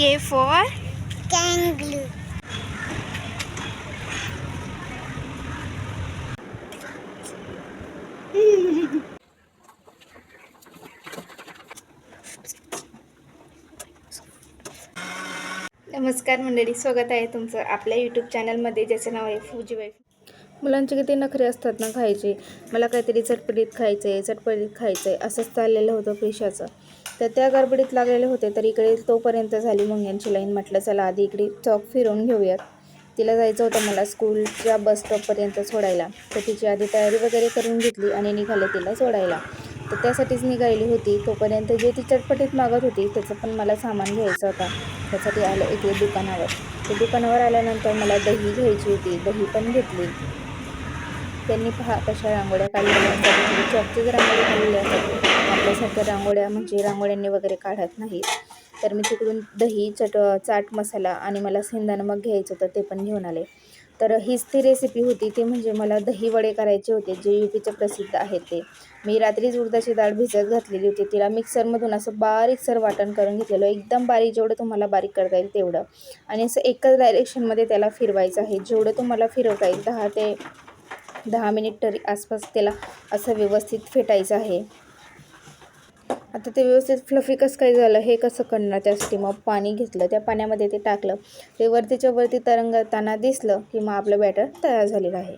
K for kangaroo. नमस्कार मंडळी स्वागत आहे तुमचं आपल्या यूट्यूब चॅनलमध्ये ज्याचं नाव आहे फूजी वाईफ मुलांचे किती नखरे असतात ना खायचे? मला काहीतरी चटपटीत खायचं आहे चटपटीत खायचं आहे असंच चाललेलं होतं प्रिशाचं तर त्या गडबडीत लागलेले होते तर इकडे तोपर्यंत झाली मुंग्यांची लाईन. म्हटलं चला आधी इकडे चौक फिरवून घेऊयात. तिला जायचं होतं मला स्कूलच्या बस स्टॉपपर्यंत सोडायला. तर तिची आधी तयारी वगैरे करून घेतली आणि निघाले तिला सोडायला. तर त्यासाठीच निघाली होती. तोपर्यंत जे ती चटपटीत मागत होती त्याचं पण मला सामान घ्यायचं होता. त्यासाठी आलं इथे दुकानावर. तर दुकानावर आल्यानंतर मला दही घ्यायची होती. दही पण घेतली. त्यांनी पहा कशा रांगोळ्या काढलेल्या असतात. जर चॉकचीच रांगोळी काढलेल्या असतात. आपल्यासारख्या रांगोळ्या म्हणजे रांगोळ्यांनी वगैरे काढत नाहीत. तर मी तिकडून दही चट चाट मसाला आणि मला सेंदा नमक घ्यायचं होतं ते पण घेऊन आले. तर हीच ती रेसिपी होती. ती म्हणजे मला दही वडे करायचे होते जे युपीचे प्रसिद्ध आहेत ते. मी रात्रीच उडदाची डाळ भिजत घातलेली होती. तिला मिक्सरमधून असं बारीकसर वाटण करून घेतलेलं. एकदम बारीक जेवढं तुम्हाला बारीक करता येईल तेवढं. आणि असं एकच डायरेक्शनमध्ये त्याला फिरवायचं आहे. जेवढं तुम्हाला फिरवता येईल दहा ते दहा मिनिट तरी आसपास त्याला असं व्यवस्थित फेटायचं आहे. आता ते व्यवस्थित फ्लफी कसं काय झालं हे कसं करणार? त्यासाठी मग पाणी घेतलं त्या पाण्यामध्ये ते टाकलं. ते वरतीच्या वरती तरंगताना दिसलं की मग आपलं बॅटर तयार झालेलं आहे.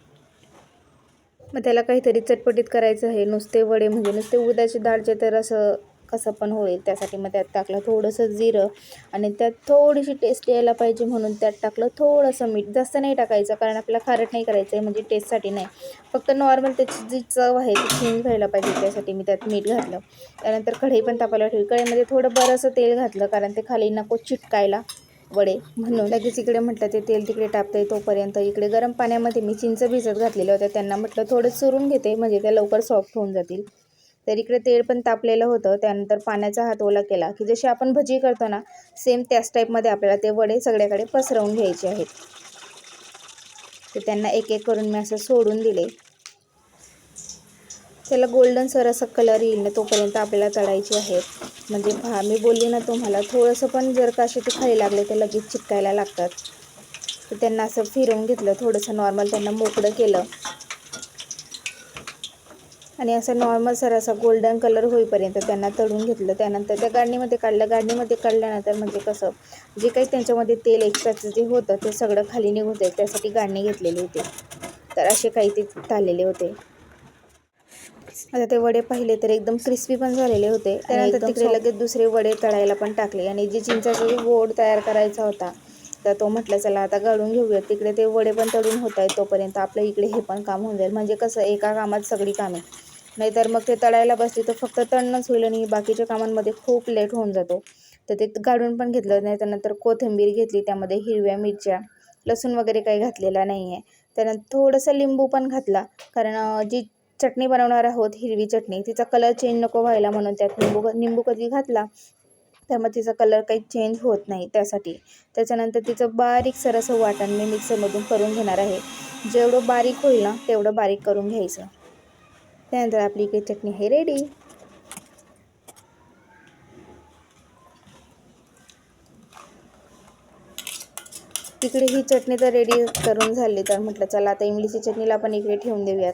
मग त्याला काहीतरी चटपटीत करायचं आहे. नुसते वडे म्हणजे नुसते उडदाची डाळचे तर असं कसं पण होईल त्यासाठी मग त्यात टाकलं थोडंसं जिरं आणि त्यात थोडीशी टेस्ट यायला पाहिजे म्हणून त्यात टाकलं थोडंसं मीठ. जास्त नाही टाकायचं कारण आपल्याला खारट नाही करायचं आहे म्हणजे टेस्टसाठी नाही. फक्त नॉर्मल त्याची जी चव आहे ती चेंज व्हायला पाहिजे त्यासाठी मी त्यात मीठ घातलं. त्यानंतर कढई पण तापायला ठेवली. कढईमध्ये थोडं बरंसं तेल घातलं कारण ते खाली नको चिटकायला वडे. म्हणून लगेच इकडे म्हटलं ते तेल तिकडे टाकतंय तोपर्यंत. इकडे गरम पाण्यामध्ये मी चिंच भिजत घातलेल्या होत्या त्यांना म्हटलं थोडं चुरून घेते म्हणजे त्या लवकर सॉफ्ट होऊन जातील. तर इकडे तेल पण तापलेलं होतं. त्यानंतर पाण्याचा हात ओला केला की जशी आपण भजी करतो ना सेम त्याच टाईपमध्ये आपल्याला ते वडे सगळ्याकडे पसरवून घ्यायचे आहेत. तर त्यांना एक एक करून मी असं सोडून दिले. त्याला गोल्डन सर असा कलर येईल ना तोपर्यंत आपल्याला तळायचे आहेत. म्हणजे भा मी बोलली ना तुम्हाला थोडंसं पण जर का असे ते खाली लागले तर लगेच चिटकायला लागतात. तर त्यांना असं फिरवून घेतलं थोडंसं नॉर्मल त्यांना मोकळं केलं. आणि असं नॉर्मल सर असा गोल्डन कलर होईपर्यंत त्यांना तळून घेतलं. त्यानंतर त्या गाडणीमध्ये काढलं. गाडणीमध्ये काढल्यानंतर म्हणजे कसं जे काही त्यांच्यामध्ये तेल एक्स्ट्राचं जे होतं ते सगळं खाली निघून जाईल त्यासाठी गाडणी घेतलेली होती. तर असे काही ते झालेले होते. आता ते वडे पाहिले तर एकदम क्रिस्पी पण झालेले होते. त्यानंतर तिकडे लगेच दुसरे वडे तळायला पण टाकले. आणि जे चिंचाचा जो गोड तयार करायचा होता तर तो म्हटलं चला आता गाळून घेऊया तिकडे ते वडे पण तळून होत आहेत तोपर्यंत आपलं इकडे हे पण काम होऊन जाईल. म्हणजे कसं एका कामात सगळी कामे. नाहीतर मग ते तळायला बसली तर फक्त तळणंच होईल आणि बाकीच्या कामांमध्ये खूप लेट होऊन जातो. तर ते गाडून पण घेतलं नाही त्यानंतर कोथिंबीर घेतली त्यामध्ये हिरव्या मिरच्या लसूण वगैरे काही घातलेला नाही आहे त्यानंतर थोडंसं लिंबू पण घातला कारण जी चटणी बनवणार आहोत हिरवी चटणी तिचा कलर चेंज नको व्हायला म्हणून त्यात निंबू निंबू कधी घातला तर मग तिचा कलर काही चेंज होत नाही त्यासाठी. त्याच्यानंतर तिचं बारीक सर असं वाटण मी मिक्सरमधून करून घेणार आहे. जेवढं बारीक होईल ना तेवढं बारीक करून घ्यायचं. त्यानंतर आपली इकडे चटणी आहे रेडी तिकडे ही चटणी तर रेडी करून झाली तर म्हटलं चला आता इमलीची चटणीला पण इकडे ठेवून देऊयात.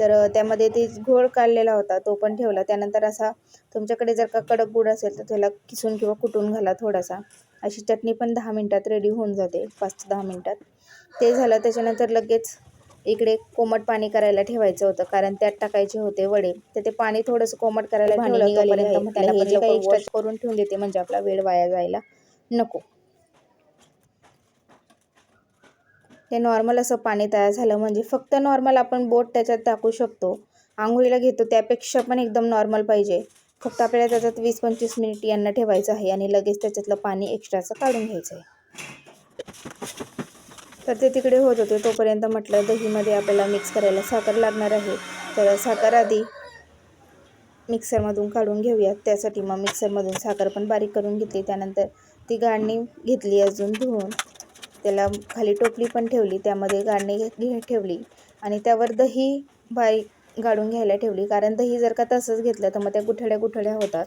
तर त्यामध्ये ते घोळ काढलेला होता तो पण ठेवला. त्यानंतर असा तुमच्याकडे जर का कडक गुड असेल तर त्याला किसून किंवा कुटून घाला थोडासा. अशी चटणी पण दहा मिनटात रेडी होऊन जाते पाच ते दहा मिनटात. ते झालं त्याच्यानंतर लगेच इकडे कोमट पाणी करायला ठेवायचं होतं. कारण त्यात टाकायचे होते वडे. तर ते पाणी थोडंसं कोमट करायला ठेवलं करून ठेवून देते म्हणजे आपला वेळ वाया जायला नको. ते नॉर्मल असं पाणी तयार झालं म्हणजे फक्त नॉर्मल आपण बोट त्याच्यात टाकू शकतो. आंघोळीला घेतो त्यापेक्षा पण एकदम नॉर्मल पाहिजे. फक्त आपल्याला त्याच्यात वीस पंचवीस मिनिट यांना ठेवायचं आहे आणि लगेच त्याच्यातलं पाणी एक्स्ट्राचं काढून घ्यायचं आहे. तर ते तिकडे होत होते. तोपर्यंत म्हटलं दहीमध्ये आपल्याला मिक्स करायला साखर लागणार आहे. तर साखर आधी मिक्सरमधून काढून घेऊयात. त्यासाठी मग मिक्सरमधून साखर पण बारीक करून घेतली. त्यानंतर ती गाळणी घेतली अजून धुवून. त्याला खाली टोपली पण ठेवली. त्यामध्ये गाळणी घे ठेवली. आणि त्यावर दही बारीक गाळून घ्यायला ठेवली. कारण दही जर का तसंच घेतलं तर मग त्या गुठळ्या गुठळ्या होतात.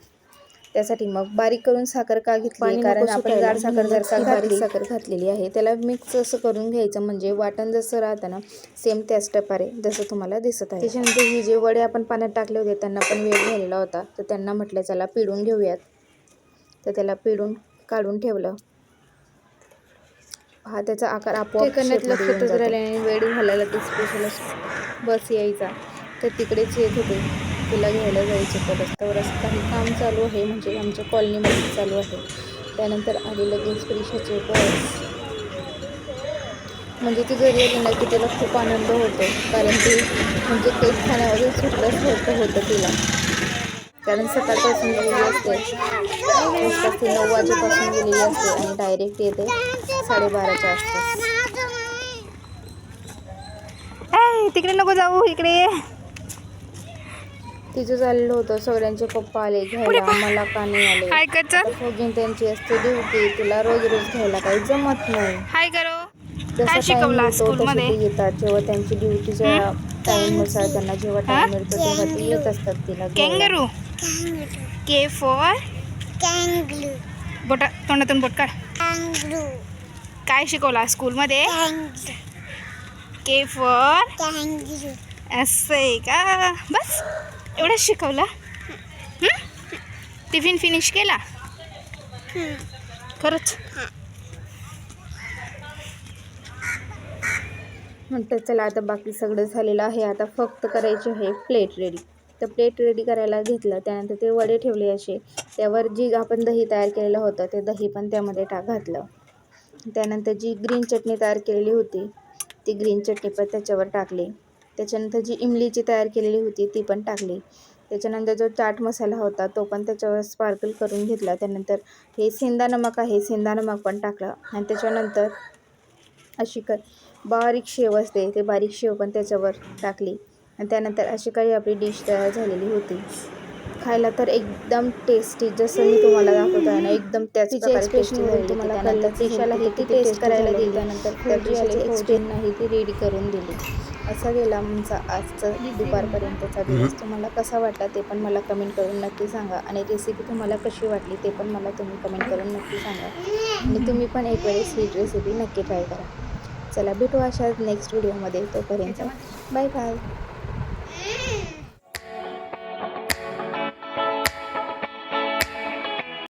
त्यासाठी मग बारीक करून साखर का घेतली? कारण आपण जाड साखर जर का बारीक साखर घातलेली आहे. त्याला मिक्स असं करून घ्यायचं. म्हणजे वाटण जसं राहतं ना सेम त्याच टपारे जसं तुम्हाला दिसत आहे. त्याच्यानंतर ही जे वडे आपण पाण्यात टाकले होते त्यांना पण वेळ झालेला होता. तर त्यांना म्हटलं चला पिळून घेऊयात. तर त्याला पिळून काढून ठेवलं. हा त्याचा आकार आपोआप लक्षातच जातो. राहिल्याने वेळ झालेला ते स्पेशल बस यायचा. तर तिकडेच येत होते. तिला घ्यायला जायचे तर रस्त्यावरच काही काम चालू आहे म्हणजे आमच्या कॉलनीमध्ये चालू आहे. त्यानंतर आली लगेच प्रिशाचे बस. म्हणजे ती घरी आली ना की तिला खूप आनंद होतो कारण ती म्हणजे केक खाण्यामध्ये सुटलंच होतं होतं तिला. कारण सकाळपासून गेलेली असते. ती नऊ वाजेपासून गेलेली असते आणि डायरेक्ट येते साडेबाराच्या आसपास. तिकडे नको जाऊ इकडे तिचं चाललं होतं. सगळ्यांचे पप्पा आले घ्यायला मला का नाही आले? हाय कर चल फौजीन त्यांची असते ड्युटी तिला रोज रोज घ्यायला काही जमत नाही. हाय येतात जेव्हा त्यांची ड्युटीच्या टाईमनुसार त्यांना जेव्हा टाइम मिळतो तेव्हा ते येत असतात तिला. कॅंगरू के फॉर बोटा तोंडातून बोट काढ. काय शिकवला स्कूलमध्ये के फॉर असं आहे का? बस. एवढंच शिकवलं? टिफिन फिनिश केला? खरंच? म्हणतात चला आता बाकी सगळं झालेलं आहे. आता फक्त करायचे आहे प्लेट रेडी तर प्लेट रेडी करायला घेतलं. त्यानंतर ते वडे ठेवले असे. त्यावर जी आपण दही तयार केलेलं होतं ते दही पण त्यामध्ये टाक घातलं. त्यानंतर जी ग्रीन चटणी तयार केलेली होती ती ग्रीन चटणी पण त्याच्यावर टाकली. त्याच्यानंतर जी इमलीची तयार केलेली होती ती पण टाकली. त्याच्यानंतर जो चाट मसाला होता तो पण त्याच्यावर स्पार्कल करून घेतला. त्यानंतर हे सेंदा नमक आहे सेंदा नमक पण टाकलं. आणि त्याच्यानंतर अशी क बारीक शेव असते ते बारीक शेव पण त्याच्यावर टाकली. आणि त्यानंतर अशी काही आपली डिश तयार झालेली होती. खायला तर एकदम टेस्टी जसं मी तुम्हाला दाखवत आहे ना एकदम त्याच वरून झाली तुम्हाला त्यानंतर किती टेस्ट करायला दिली. त्यानंतर एक्सपेंड नाही ती रेडी करून दिली. असा गेला आमचा आजचा दुपारपर्यंतचा दिवस. तुम्हाला कसा वाटला ते पण मला कमेंट करून नक्की सांगा. आणि रेसिपी तुम्हाला कशी वाटली ते पण मला तुम्ही कमेंट करून नक्की सांगा. आणि तुम्ही पण एक वेळेस ही रेसिपी नक्की ट्राय करा. चला भेटू अशाच नेक्स्ट व्हिडिओमध्ये तोपर्यंत बाय बाय